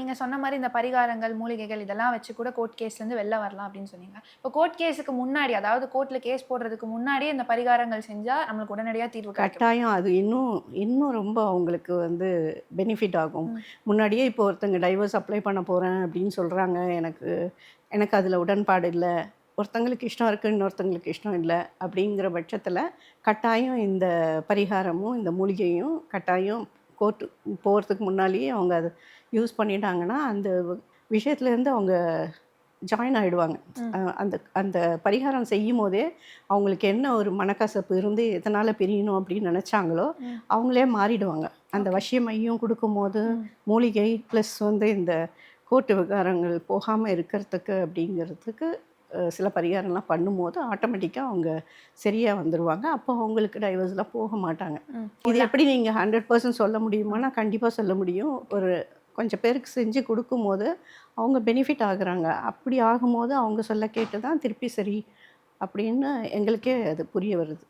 நீங்கள் சொன்ன மாதிரி இந்த பரிகாரங்கள் மூலிகைகள் இதெல்லாம் வச்சு கூட கோர்ட் கேஸ்லேருந்து வெளில வரலாம் அப்படின்னு சொன்னீங்க. இப்போ கோர்ட் கேஸுக்கு முன்னாடி அதாவது கோர்ட்டில் கேஸ் போடுறதுக்கு முன்னாடியே இந்த பரிகாரங்கள் செஞ்சால் நம்மளுக்கு உடனடியாக தீர்வு கட்டாயம் அது இன்னும் இன்னும் ரொம்ப அவங்களுக்கு வந்து பெனிஃபிட் ஆகும். முன்னாடியே இப்போ ஒருத்தங்க டைவர்ஸ் அப்ளை பண்ண போகிறேன் அப்படின்னு சொல்கிறாங்க எனக்கு எனக்கு அதில் உடன்பாடு இல்லை. ஒருத்தங்களுக்கு இஷ்டம் இருக்குது இன்னொருத்தங்களுக்கு இஷ்டம் இல்லை அப்படிங்கிற பட்சத்தில் கட்டாயம் இந்த பரிகாரமும் இந்த மூலிகையும் கட்டாயம் கோர்ட்டு போகிறதுக்கு முன்னாலேயே அவங்க அதை யூஸ் பண்ணிட்டாங்கன்னா அந்த விஷயத்துலேருந்து அவங்க ஜாயின் ஆகிடுவாங்க. அந்த அந்த பரிகாரம் செய்யும் போதே அவங்களுக்கு என்ன ஒரு மனக்கசப்பு இருந்து எதனால் பிரியணும் அப்படின்னு நினச்சாங்களோ. அவங்களே மாறிடுவாங்க அந்த வசிய மையம் கொடுக்கும்போது. மூலிகை ப்ளஸ் வந்து இந்த கோட்டு விகாரங்கள் போகாமல் இருக்கிறதுக்கு அப்படிங்கிறதுக்கு சில பரிகாரம்லாம் பண்ணும்போது ஆட்டோமேட்டிக்காக அவங்க சரியாக வந்துடுவாங்க அப்போ அவங்களுக்கு டைவர்ஸ்லாம் போக மாட்டாங்க. இது எப்படி நீங்கள் ஹண்ட்ரட் பர்சன்ட் சொல்ல முடியுமானா கண்டிப்பாக சொல்ல முடியும். ஒரு கொஞ்சம் பேருக்கு செஞ்சு கொடுக்கும்போது அவங்க பெனிஃபிட் ஆகுறாங்க. அப்படி ஆகும்போது அவங்க சொல்ல கேட்டு தான் திருப்பி சரி அப்படின்னு எங்களுக்கே அது புரிய வருது.